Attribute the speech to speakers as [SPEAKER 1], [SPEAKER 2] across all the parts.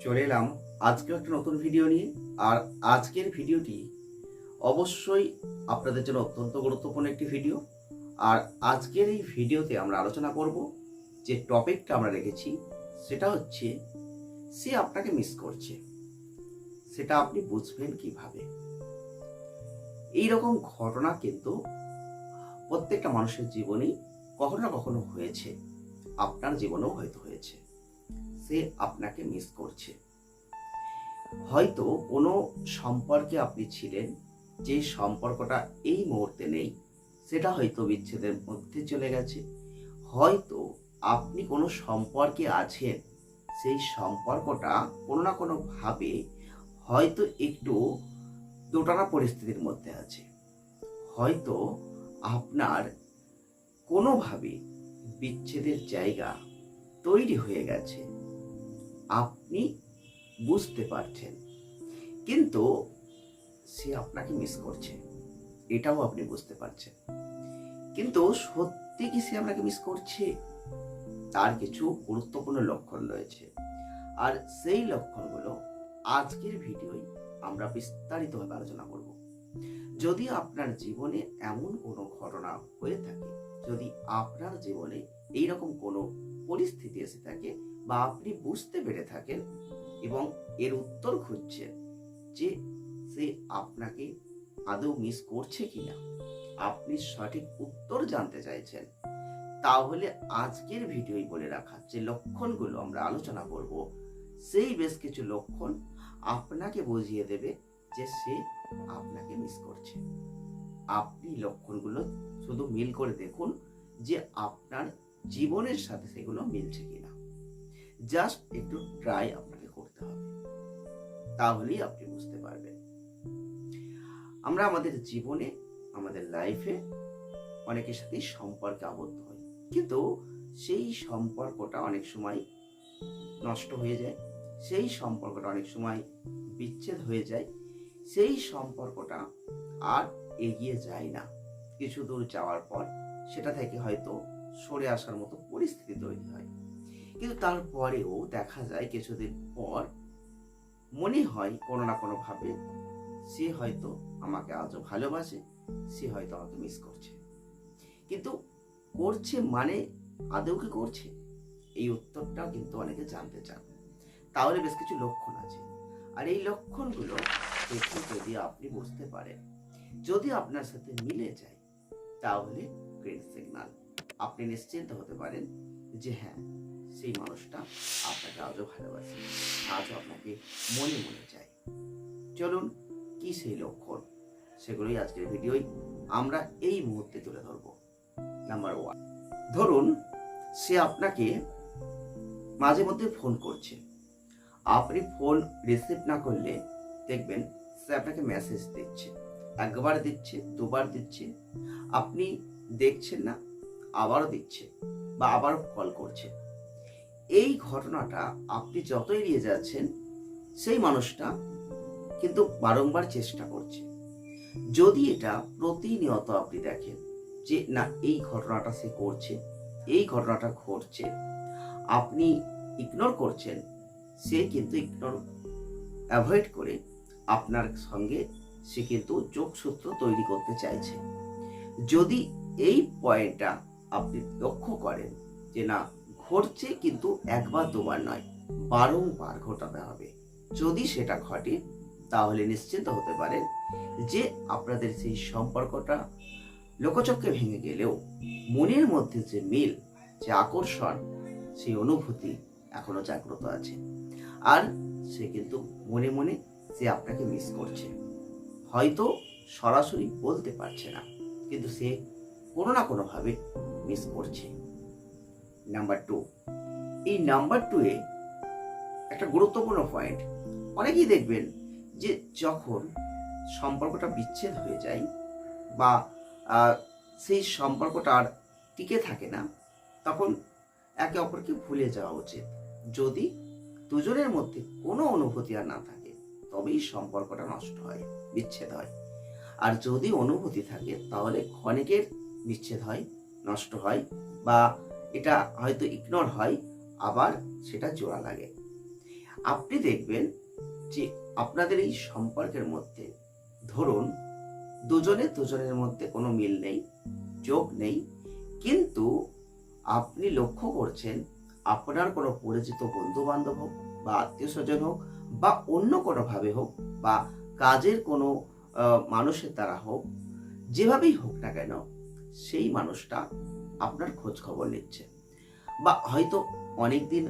[SPEAKER 1] চলে এলাম আজকেও একটা নতুন ভিডিও নিয়ে। আর আজকের ভিডিওটি অবশ্যই আপনাদের জন্য অত্যন্ত গুরুত্বপূর্ণ একটি ভিডিও আর আজকের এই ভিডিওতে আমরা আলোচনা করব যে টপিকটা আমরা রেখেছি, সেটা হচ্ছে সে আপনাকে মিস করছে। সেটা আপনি বুঝবেন কীভাবে? এই রকম ঘটনা কিন্তু প্রত্যেকটা মানুষের জীবনেই কখনো না কখনো হয়েছে। আপনার জীবনেও হয়তো হয়েছে। সে আপনাকে মিস করছে। হয়তো কোনো সম্পর্কে আপনি ছিলেন, যে সম্পর্কটা এই মুহূর্তে নেই, সেটা হয়তো বিচ্ছেদের মধ্যে চলে গেছে। হয়তো আপনি কোনো সম্পর্কে আছেন, সেই সম্পর্কটা কোনো না কোনো ভাবে হয়তো একটু দোটানা পরিস্থিতির মধ্যে আছে। হয়তো আপনার কোনোভাবে বিচ্ছেদের জায়গা তৈরি হয়ে গেছে। আপনি বুঝতে পারছেন। কিন্তু সে আপনাকে মিস করছে। এটাও আপনি বুঝতে পারছেন। কিন্তু সত্যি কি সে আপনাকে মিস করছে? তার কিছু গুরুত্বপূর্ণ লক্ষণ রয়েছে। আর সেই লক্ষণগুলো আজকের ভিডিওয় আমরা বিস্তারিতভাবে আলোচনা করব। যদি আপনার জীবনে এমন কোনো ঘটনা হয়ে থাকে, যদি আপনার জীবনে এইরকম কোনো পরিস্থিতি এসে থাকে বা আপনি বুঝতে পেরে থাকেন এবং এর উত্তর খুঁজছেন যে সে আপনাকে আদৌ মিস করছে কিনা। আপনি সঠিক উত্তর জানতে চাইছেন। তাহলে আজকের ভিডিওই বলে রাখা যে লক্ষণগুলো আমরা আলোচনা করব, সেই বেশ কিছু লক্ষণ আপনাকে বুঝিয়ে দেবে যে সে আপনাকে মিস করছে। আপনি লক্ষণগুলো শুধু মিল করে দেখুন যে আপনার জীবনের সাথে সেগুলো মিলছে কিনা। জাস্ট একটু ট্রাই আপনাকে করতে হবে। তাহলেই আপনি বুঝতে পারবেন। আমরা আমাদের জীবনে, আমাদের লাইফে অনেকের সাথে সম্পর্কে আবদ্ধ হই। কিন্তু সেই সম্পর্কটা অনেক সময় নষ্ট হয়ে যায়, সেই সম্পর্কটা অনেক সময় বিচ্ছেদ হয়ে যায়, সেই সম্পর্কটা আর এগিয়ে যায় না। কিছু দূর যাওয়ার পর সেটা থেকে হয়তো সরে আসার মতো পরিস্থিতি তৈরি হয়। কিন্তু তারপরেও দেখা যায় কিছুদিন পর মনে হয় কোনো না কোনো ভাবে সে হয়তো আমাকে আজও ভালোবাসে, সে হয়তো আমাকে মিস করছে। কিন্তু করছে মানে আদৌ কি করছে? এই উত্তরটাও কিন্তু অনেকে জানতে চান। তাহলে বেশ কিছু লক্ষণ আছে। আর এই লক্ষণগুলো দেখে যদি আপনি বুঝতে পারেন, যদি আপনার সাথে মিলে যায়, তাহলে গ্রিন সিগনাল আপনি নিশ্চিন্ত হতে পারেন যে হ্যাঁ সেই মানুষটা আপনাকে আজও ভালোবাসে। আজও আপনাকে মনে মনে চাই চলুন, কি সেই লক্ষণ? সেগুলোই আজকের ভিডিওই আমরা এই মুহূর্তে তুলে ধরবো। নাম্বার ওয়ান ধরুন সে আপনাকে মাঝে মধ্যে ফোন করছে। আপনি ফোন রিসিভ না করলে দেখবেন সে আপনাকে মেসেজ দিচ্ছে। একবার দিচ্ছে, দুবার দিচ্ছে। আপনি দেখছেন না, আবারও দিচ্ছে বা আবারও কল করছে। এই ঘটনাটা আপনি যত এড়িয়ে যাচ্ছেন, সেই মানুষটা কিন্তু বারংবার চেষ্টা করছে। যদি এটা প্রতিনিয়ত আপনি দেখেন যে, না, এই ঘটনাটা সে করছে, এই ঘটনাটা ঘটছে, আপনি ইগনোর করছেন, সে কিন্তু ইগনোর অ্যাভয়েড করে আপনার সঙ্গে সে কিন্তু যোগসূত্র তৈরি করতে চাইছে। যদি এই পয়েন্টটা আপনি লক্ষ্য করেন যে, না ঘটছে কিন্তু একবার দুবার নয়, বারংবার ঘটাতে হবে। যদি সেটা ঘটে, তাহলে নিশ্চিন্ত হতে পারেন যে আপনাদের সেই সম্পর্কটা লোকচক্ষে ভেঙে গেলেও মনের মধ্যে যে মিল, যে আকর্ষণ সেই অনুভূতি এখনও জাগ্রত আছে। আর সে কিন্তু মনে মনে সে আপনাকে মিস করছে। হয়তো সরাসরি বলতে পারছে না, কিন্তু সে কোনো না কোনোভাবে মিস করছে। নাম্বার টু এই নাম্বার টু এ একটা গুরুত্বপূর্ণ পয়েন্ট অনেকেই দেখবেন যে যখন সম্পর্কটা বিচ্ছেদ হয়ে যায় বা সেই সম্পর্কটা আর টিকে থাকে না, তখন একে অপরকে ভুলে যাওয়া উচিত। যদি দুজনের মধ্যে কোনো অনুভূতি আর না থাকে, তবেই সম্পর্কটা নষ্ট হয়, বিচ্ছেদ হয়। আর যদি অনুভূতি থাকে, তাহলে ক্ষণিকের বিচ্ছেদ হয়, নষ্ট হয় বা এটা হয়তো ইগনোর হয়, আবার সেটা জোড়া লাগে। আপনি দেখবেন যে আপনাদের এই সম্পর্কের মধ্যে, ধরুন, দুজনে দুজনের মধ্যে কোনো মিল নেই, যোগ নেই, কিন্তু আপনি লক্ষ্য করছেন আপনার কোনো পরিচিত বন্ধু বান্ধব হোক বা আত্মীয় স্বজন হোক বা অন্য কোনোভাবে হোক বা কাজের কোনো মানুষের দ্বারা হোক, যেভাবেই হোক না কেন, সেই মানুষটা আপনার খোঁজ খবর নিচ্ছে। বা হয়তো অনেকদিন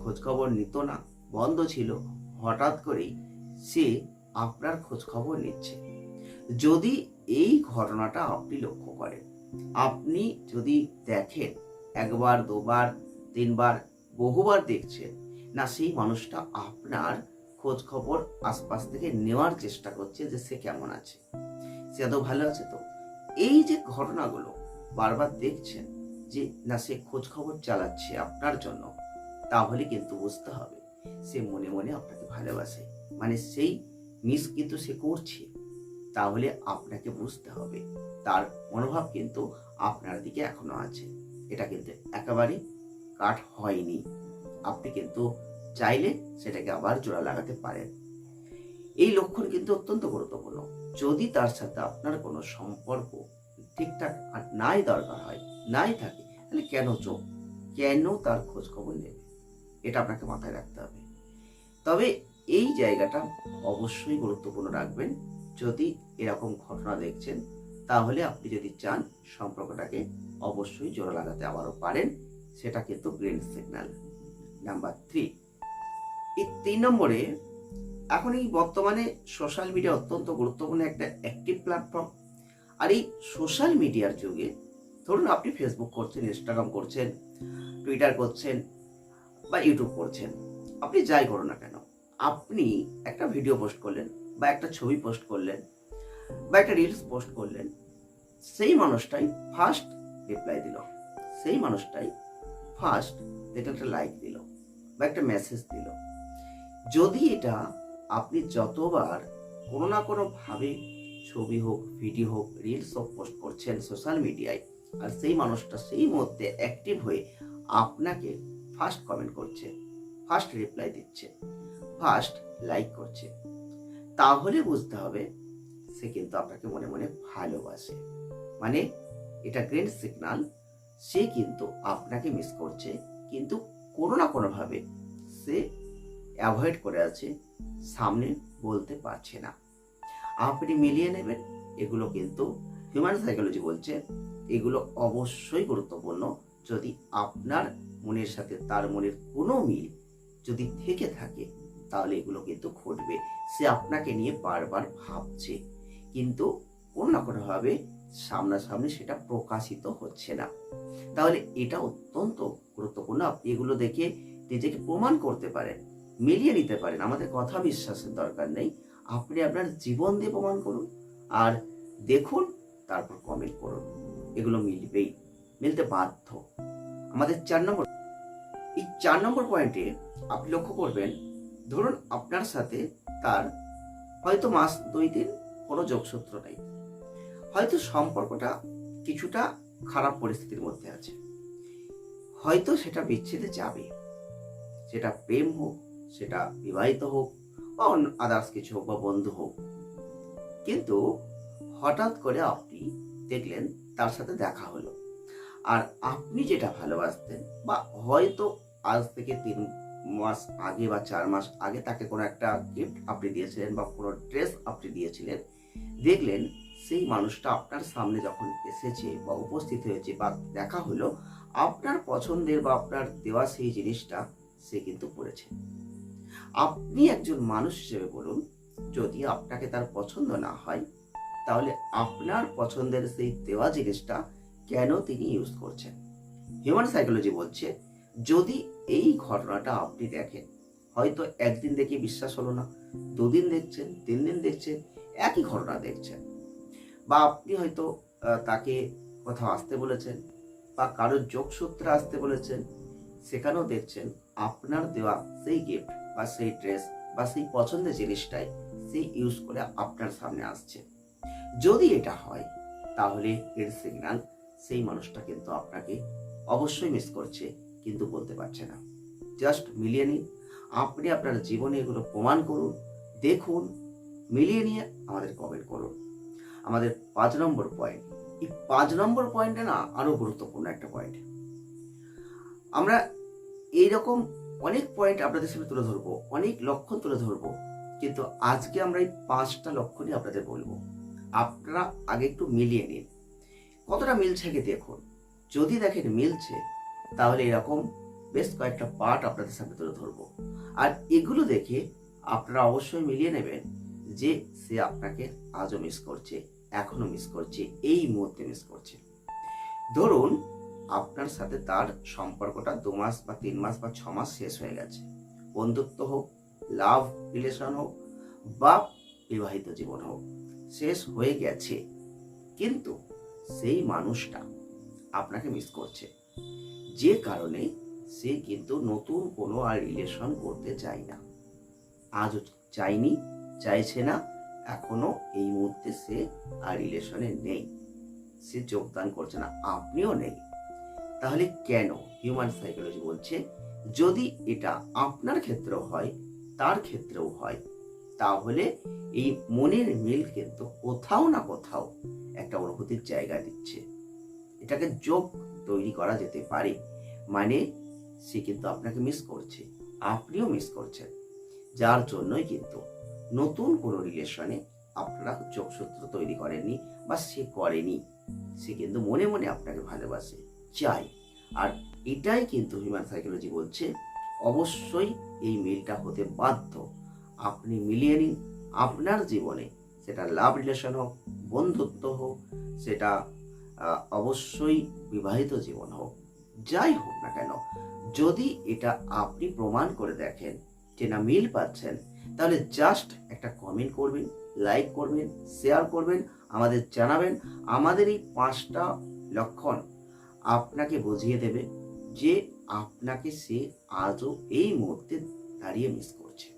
[SPEAKER 1] খোঁজ খবর নিত না, বন্ধ ছিল, হঠাৎ করেই সে আপনার খোঁজ খবর নিচ্ছে। যদি এই ঘটনাটা আপনি লক্ষ্য করেন, আপনি যদি দেখেন, একবার, দুবার, তিনবার, বহুবার দেখছেন, না, সেই মানুষটা আপনার খোঁজ খবর আশপাশ থেকে নেওয়ার চেষ্টা করছে যে সে কেমন আছে। সে এত ভালো আছে তো? এই যে ঘটনাগুলো বারবার দেখছেন যে, না, সে খোঁজ খবর চালাচ্ছে আপনার জন্য। তাহলে কিন্তু বুঝতে হবে, সে মনে মনে আপনাকে ভালোবাসে। মানে সেই মিস কিন্তু সে করছে। তাহলে আপনাকে বুঝতে হবে, তার মনোভাব কিন্তু আপনার দিকে এখনও আছে। এটা কিন্তু একেবারে কাট হয়নি। আপনি কিন্তু চাইলে সেটাকে আবার জোড়া লাগাতে পারেন। এই লক্ষণ কিন্তু অত্যন্ত গুরুত্বপূর্ণ। যদি তার সাথে আপনার কোনো সম্পর্ক ঠিকঠাক আর নাই দরকার হয়, নাই থাকে, তাহলে কেন চোখ? কেন তার খোঁজ খবর নেবে? এটা আপনাকে মাথায় রাখতে হবে। তবে এই জায়গাটা অবশ্যই গুরুত্বপূর্ণ রাখবেন। যদি এরকম ঘটনা দেখছেন, তাহলে আপনি যদি চান, সম্পর্কটাকে অবশ্যই জোড়া লাগাতে আবারও পারেন, সেটা কিন্তু গ্রিন সিগন্যাল। Number three. এই তিন নম্বরে এখন এই বর্তমানে সোশ্যাল মিডিয়া অত্যন্ত গুরুত্বপূর্ণ একটা অ্যাক্টিভ প্ল্যাটফর্ম। আর এই সোশ্যাল মিডিয়ার যুগে, ধরুন আপনি ফেসবুক করছেন ইনস্টাগ্রাম করছেন টুইটার করছেন বা ইউটিউব করছেন, আপনি যাই করুন না কেন, আপনি একটা ভিডিও পোস্ট করলেন বা একটা ছবি পোস্ট করলেন বা একটা রিলস পোস্ট করলেন, সেই মানুষটাই ফার্স্ট রিপ্লাই দিল। সেই মানুষটাই ফার্স্ট দেখে একটা লাইক দিল বা একটা মেসেজ দিল। যদি এটা আপনি যতবার কোনো না কোনো ভাবে ছবি হোক ভিডিও হোক রিলস হোক পোস্ট করছেন সোশ্যাল মিডিয়ায় আর সেই মানুষটা সেই মুহূর্তে অ্যাক্টিভ হয়ে আপনাকে ফার্স্ট কমেন্ট করছে ফার্স্ট রিপ্লাই দিচ্ছে ফার্স্ট লাইক করছে। তাহলে বুঝতে হবে সে কিন্তু আপনাকে মনে মনে ভালোবাসে। মানে এটা গ্রিন সিগনাল সে কিন্তু আপনাকে মিস করছে, কিন্তু কোনো না কোনোভাবে সে অ্যাভয়েড করে আছে, সামনে বলতে পারছে না। আপনি মিলিয়ে নেবেন। এগুলো কিন্তু হিউম্যান সাইকোলজি বলছে, এগুলো অবশ্যই গুরুত্বপূর্ণ। যদি আপনার মনের সাথে তার মনের কোনো মিল যদি থেকে থাকে, তাহলে এগুলো কিন্তু ঘটবে। সে আপনাকে নিয়ে বারবার ভাবছে। কিন্তু কোনো না কোনোভাবে সামনাসামনি সেটা প্রকাশিত হচ্ছে না। তাহলে এটা অত্যন্ত গুরুত্বপূর্ণ। আপনি এগুলো দেখে নিজেকে প্রমাণ করতে পারেন, মিলিয়ে নিতে পারেন। আমাদের কথা বিশ্বাসের দরকার নেই। আপনি আপনার জীবন দিয়ে প্রমাণ করুন আর দেখুন, তারপর কমেন্ট করুন। এগুলো মিলবেই, মিলতে বাধ্য। আমাদের চার নম্বর, এই চার নম্বর পয়েন্টে আপনি লক্ষ্য করবেন, ধরুন আপনার সাথে তার হয়তো মাস, দুই দিন কোনো যোগসূত্র নেই। হয়তো সম্পর্কটা কিছুটা খারাপ পরিস্থিতির মধ্যে আছে। হয়তো সেটা বিচ্ছেদে যাবে। সেটা প্রেম হোক, সেটা বিবাহিত হোক বা অন্য আদার্স কিছু হোক বা বন্ধু হোক। কিন্তু হঠাৎ করে আপনি দেখলেন তার সাথে দেখা হলো। আর আপনি যেটা ভালোবাসতেন বা হয়তো আজ থেকে তিন মাস আগে বা চার মাস আগে তাকে কোনো একটা গিফট আপনি দিয়েছিলেন বা কোনো ড্রেস আপনি দিয়েছিলেন, দেখলেন সেই মানুষটা আপনার সামনে যখন এসেছে বা উপস্থিত হয়েছে বা দেখা হলো, আপনার পছন্দের বা আপনার দেওয়া সেই জিনিসটা সে কিন্তু পড়েছে। আপনি একজন মানুষ হিসেবে বলুন, যদি আপনাকে তার পছন্দ না হয়, তাহলে আপনার পছন্দের সেই দেওয়া জিনিসটা কেন তিনি ইউজ করছেন? হিউম্যান সাইকোলজি বলছে, যদি এই ঘটনাটা আপনি দেখেন, হয়তো একদিন দেখে বিশ্বাস হলো না, দুদিন দেখছেন তিন দিন দেখছেন, একই ঘটনা দেখছেন। বা আপনি হয়তো তাকে কোথাও আসতে বলেছেন বা কারোর যোগসূত্রে আসতে বলেছেন, সেখানেও দেখছেন আপনার দেওয়া সেই গিফট বা সেই ড্রেস বা সেই পছন্দের জিনিসটাই সে ইউজ করে আপনার সামনে আসছে। যদি এটা হয়, তাহলে এর সিগন্যাল সেই মানুষটা কিন্তু আপনাকে অবশ্যই মিস করছে কিন্তু বলতে পারছে না। জাস্ট মিলিয়ে নিন। আপনি আপনার জীবনে এগুলো প্রমাণ করুন, দেখুন, মিলিয়ে নিয়ে আমাদের কমেন্ট করুন। আমাদের পাঁচ নম্বর পয়েন্ট এই পাঁচ নম্বর পয়েন্টটা না আরও গুরুত্বপূর্ণ একটা পয়েন্ট আমরা এইরকম অনেক পয়েন্ট আপনাদের সামনে তুলে ধরবো, অনেক লক্ষণ তুলে ধরবো। কিন্তু আজকে আমরা এই পাঁচটা লক্ষণই আপনাদের বলব। আপনারা আগে একটু মিলিয়ে নিন। কতটা মিলছে আগে দেখুন। যদি দেখেন মিলছে, তাহলে এরকম বেশ কয়েকটা পার্ট আপনাদের সামনে তুলে ধরবো। আর এগুলো দেখে আপনারা অবশ্যই মিলিয়ে নেবেন যে সে আপনাকে আজও মিস করছে এখনও মিস করছে, এই মুহূর্তে মিস করছে। ধরুন আপনার সাথে তার সম্পর্কটা দু মাস বা তিন মাস বা ছ মাস শেষ হয়ে গেছে। বন্ধুত্ব হোক লাভ রিলেশন হোক, বা বিবাহিত জীবন হোক, শেষ হয়ে গেছে। কিন্তু সেই মানুষটা আপনাকে মিস করছে। যে কারণে সে কিন্তু নতুন কোনো আর রিলেশন করতে চায় না। আজও চাইনি চাইছে না, এখনও এই মুহূর্তে সে আর রিলেশনে নেই। সে যোগদান করছে না, আপনিও নেই। তাহলে কেন হিউম্যান সাইকোলজি বলছে, যদি এটা আপনার ক্ষেত্রেও হয়, তার ক্ষেত্রেও হয়, তাহলে এই মনের মিল কিন্তু কোথাও না কোথাও একটা অনুভূতির জায়গা দিচ্ছে। এটাকে যোগ তৈরি করা যেতে পারে মানে সে কিন্তু আপনাকে মিস করছে, আপনিও মিস করছেন। যার জন্যই কিন্তু নতুন কোনো রিলেশনে আপনারা যোগসূত্র তৈরি করেননি বা সে করেনি, সে কিন্তু মনে মনে আপনাকে ভালোবাসে। চাই। আর এটাই কিন্তু হিউম্যান সাইকোলজি বলছে, অবশ্যই এই মিলটা হতে বাধ্য। আপনি মিলিয়ে নিন, আপনার জীবনে সেটা লাভ রিলেশন হোক, বন্ধুত্ব হোক, সেটা অবশ্যই বিবাহিত জীবন হোক, যাই হোক না কেন। যদি এটা আপনি প্রমাণ করে দেখেন যে না মিল পাচ্ছেন, তাহলে জাস্ট একটা কমেন্ট করবেন লাইক করবেন শেয়ার করবেন, আমাদের জানাবেন। আমাদের এই পাঁচটা লক্ষণ আপনাকে বুঝিয়ে দেবে যে আপনাকে সে আজও এই মুহূর্তে দাঁড়িয়ে মিস করছে।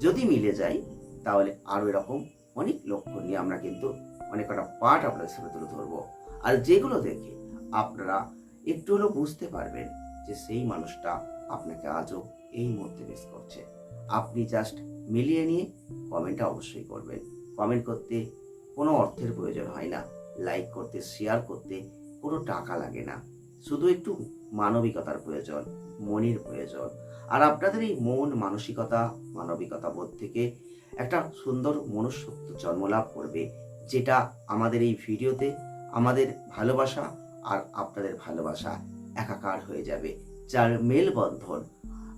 [SPEAKER 1] যদি মিলে যায়, তাহলে আরও এরকম অনেক লক্ষ্য নিয়ে আমরা কিন্তু অনেক কটা পার্ট আপনাদের সামনে তুলে ধরবো। আর যেগুলো দেখে আপনারা একটু হলেও বুঝতে পারবেন যে সেই মানুষটা আপনাকে আজও এই মুহূর্তে মিস করছে। আপনি জাস্ট মিলিয়ে নিয়ে কমেন্টটা অবশ্যই করবেন। কমেন্ট করতে কোনো অর্থের প্রয়োজন হয় না। লাইক করতে শেয়ার করতে কোনো টাকা লাগে না। শুধু একটু মানবিকতার প্রয়োজন, মনের প্রয়োজন। আর আপনাদের এই মন, মানসিকতা, মানবিকতা বোধ থেকে একটা সুন্দর মনুষ্যত্ব জন্মলাভ করবে, যেটা আমাদের এই ভিডিওতে আমাদের ভালোবাসা আর আপনাদের ভালোবাসা একাকার হয়ে যাবে। যার মেলবন্ধন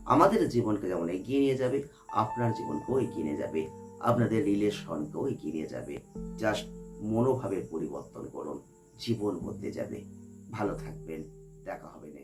[SPEAKER 1] আমাদের জীবনকে যেমন এগিয়ে নিয়ে যাবে, আপনার জীবনকেও এগিয়ে নিয়ে যাবে, আপনাদের রিলেশনকেও এগিয়ে নিয়ে যাবে। জাস্ট মনোভাবের পরিবর্তন করুন। জীবন বদলে যাবে। ভালো থাকবেন। দেখা হবে